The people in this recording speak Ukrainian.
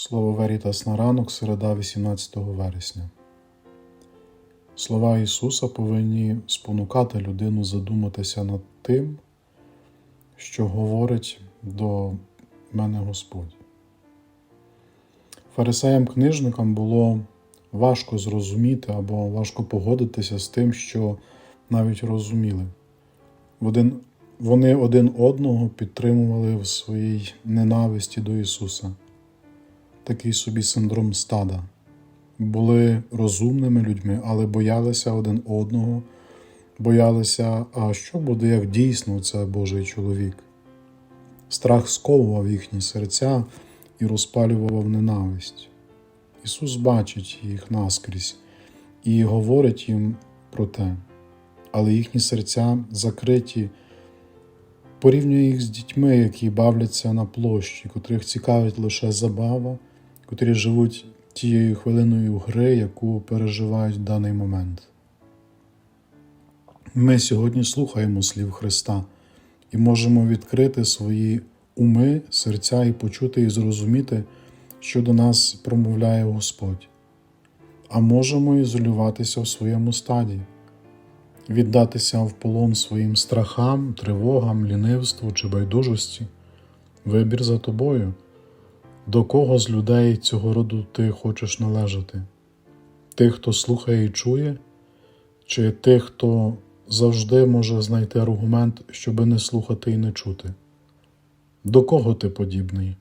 Слово Верітас на ранок, середа 18 вересня. Слова Ісуса повинні спонукати людину задуматися над тим, що говорить до мене Господь. Фарисеям-книжникам було важко зрозуміти або важко погодитися з тим, що навіть розуміли. Вони один одного підтримували в своїй ненависті до Ісуса такий собі синдром стада. Були розумними людьми, але боялися один одного, боялися, а що буде, як дійсно це Божий чоловік. Страх сковував їхні серця і розпалював ненависть. Ісус бачить їх наскрізь і говорить їм про те, але їхні серця закриті, порівнює їх з дітьми, які бавляться на площі, котрих цікавить лише забава котрі живуть тією хвилиною гри, яку переживають в даний момент. Ми сьогодні слухаємо слів Христа і можемо відкрити свої уми, серця і почути і зрозуміти, що до нас промовляє Господь, а можемо ізолюватися в своєму стаді, віддатися в полон своїм страхам, тривогам, лінивству чи байдужості. Вибір за тобою. До кого з людей цього роду ти хочеш належати? Тих, хто слухає і чує, чи тих, хто завжди може знайти аргумент, щоби не слухати і не чути? До кого ти подібний?